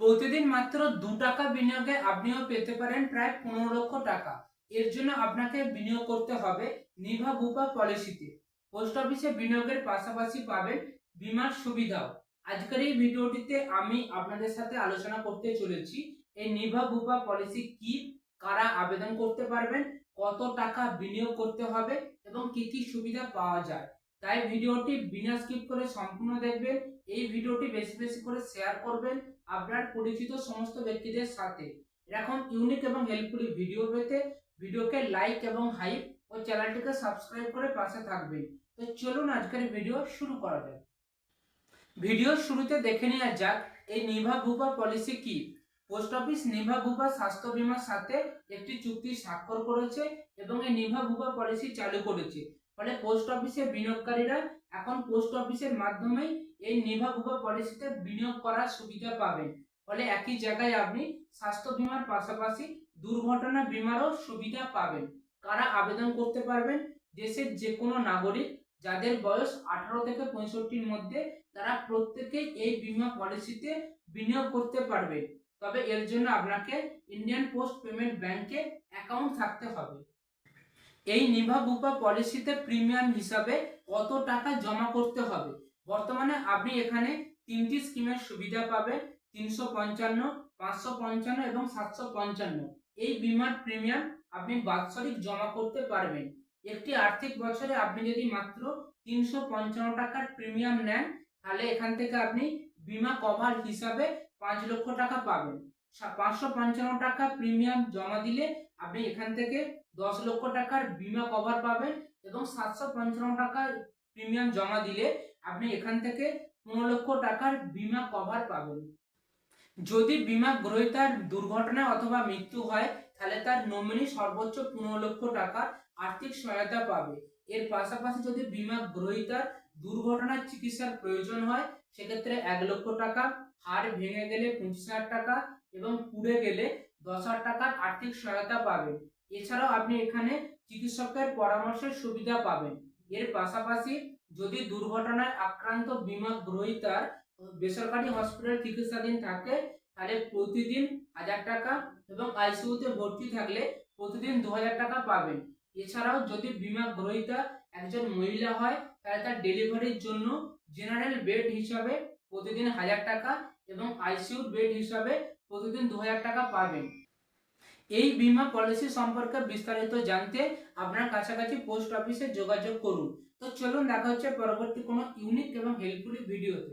প্রতিদিন মাত্র দু টাকা বিনিয়োগে আপনিও পেতে পারেন প্রায় পনেরো লক্ষ টাকা। এর জন্য আপনাকে বিনিয়োগ করতে হবে নিভা বুপা পলিসিতে। পোস্ট অফিসে বিনিয়োগের পাশাপাশি পাবেন বীমার সুবিধাও। আজকের এই ভিডিওটিতে আমি আপনাদের সাথে আলোচনা করতে চলেছি, এই নিভা বুপা পলিসি কি, কারা আবেদন করতে পারবেন, কত টাকা বিনিয়োগ করতে হবে এবং কি কি সুবিধা পাওয়া যায়। তাই ভিডিওটি বিনা স্কিপ করে সম্পূর্ণ দেখবেন। এই ভিডিওটি বেশি বেশি করে শেয়ার করবেন আপনার পরিচিত সমস্ত ব্যক্তিদের সাথে। এরকম ইউনিক এবং হেল্পফুল ভিডিও পেতে ভিডিওকে লাইক এবং হাইপ ও চ্যানেলটিকে সাবস্ক্রাইব করে পাশে থাকবেন। তো চলুন আজকের ভিডিও শুরু করা যাক। ভিডিওর শুরুতে দেখে নেওয়া যাক, এই নিভা ভূপা পলিসি কি? পোস্ট অফিস নিভা ভূপা স্বাস্থ্য বীমার সাথে একটি চুক্তি স্বাক্ষর করেছে এবং এই নিভা ভূপা পলিসি চালু করেছে। ফলে পোস্ট অফিসে বিনিয়োগকারীরা এখন পোস্ট অফিসের মাধ্যমেই এই নিভা পলিসিতে বিনিয়োগ করার সুবিধা পাবেন। ফলে একই জায়গায় আপনি স্বাস্থ্য বীমার পাশাপাশি দুর্ঘটনা বিমারও সুবিধা পাবেন। কারা আবেদন করতে পারবেন? দেশের যে কোনো নাগরিক যাদের বয়স আঠারো থেকে পঁয়ষট্টির মধ্যে তারা প্রত্যেকেই এই বিমা পলিসিতে বিনিয়োগ করতে পারবে। তবে এর জন্য আপনাকে ইন্ডিয়ান পোস্ট পেমেন্ট ব্যাংকে অ্যাকাউন্ট থাকতে হবে। এই নিভা বুপা পলিসিতে প্রিমিয়াম হিসাবে কত টাকা জমা করতে হবে? বর্তমানে আপনি এখানে তিনটি স্কিমের সুবিধা পাবেন, তিনশো পঞ্চান্ন, পাঁচশো পঞ্চান্ন এবং সাতশো পঞ্চান্ন। এই বিমার প্রিমিয়াম আপনি বাৎসরিক জমা করতে পারবেন। একটি আর্থিক বছরে আপনি যদি মাত্র তিনশো পঞ্চান্ন টাকার প্রিমিয়াম নেন, তাহলে এখান থেকে আপনি বিমা কভার হিসাবে পাঁচ লক্ষ টাকা পাবেন। পাঁচশো পঞ্চান্ন টাকা প্রিমিয়াম জমা দিলে আপনি এখান থেকে দশ লক্ষ টাকার বিমা কভার পাবেন এবং সাতশো পঞ্চান্ন টাকার প্রিমিয়াম জমা দিলে আপনি এখান থেকে পনেরো লক্ষ টাকার বিমা কভার পাবেন। যদি বিমা গ্রহীতার দুর্ঘটনায় অথবা মৃত্যু হয়, তাহলে তার নমিনি সর্বোচ্চ পনেরো লক্ষ টাকার আর্থিক সহায়তা পাবে। এর পাশাপাশি যদি বিমা গ্রহীতার দুর্ঘটনার চিকিৎসার প্রয়োজন হয়, সেক্ষেত্রে এক লক্ষ টাকা, হাড় ভেঙে গেলে পঁচিশ হাজার টাকা এবং পুড়ে গেলে দশ হাজার টাকার আর্থিক সহায়তা পাবেন। এছাড়াও আপনি এখানে চিকিৎসকের পরামর্শের সুবিধা পাবেন। এর পাশাপাশি যদি দুর্ঘটনায় আক্রান্ত বিমা গ্রহীতার বেসরকারি হসপিটালে চিকিৎসাধীন থাকে, তাহলে প্রতিদিন হাজার টাকা এবং আইসিইউতে ভর্তি থাকলে প্রতিদিন দু হাজার টাকা পাবেন। এছাড়াও যদি বিমা গ্রহীতা একজন মহিলা হয়, তাহলে তার ডেলিভারির জন্য জেনারেল বেড হিসাবে প্রতিদিন হাজার টাকা এবং আইসিইউ বেড হিসাবে প্রতিদিন দু হাজার টাকা পাবেন। এই বিমা পলিসি সম্পর্কে বিস্তারিত জানতে আপনার কাছাকাছি পোস্ট অফিসে যোগাযোগ করুন। তো চলুন, দেখা হচ্ছে পরবর্তী কোনো ইউনিক এবং হেল্পফুল ভিডিওতে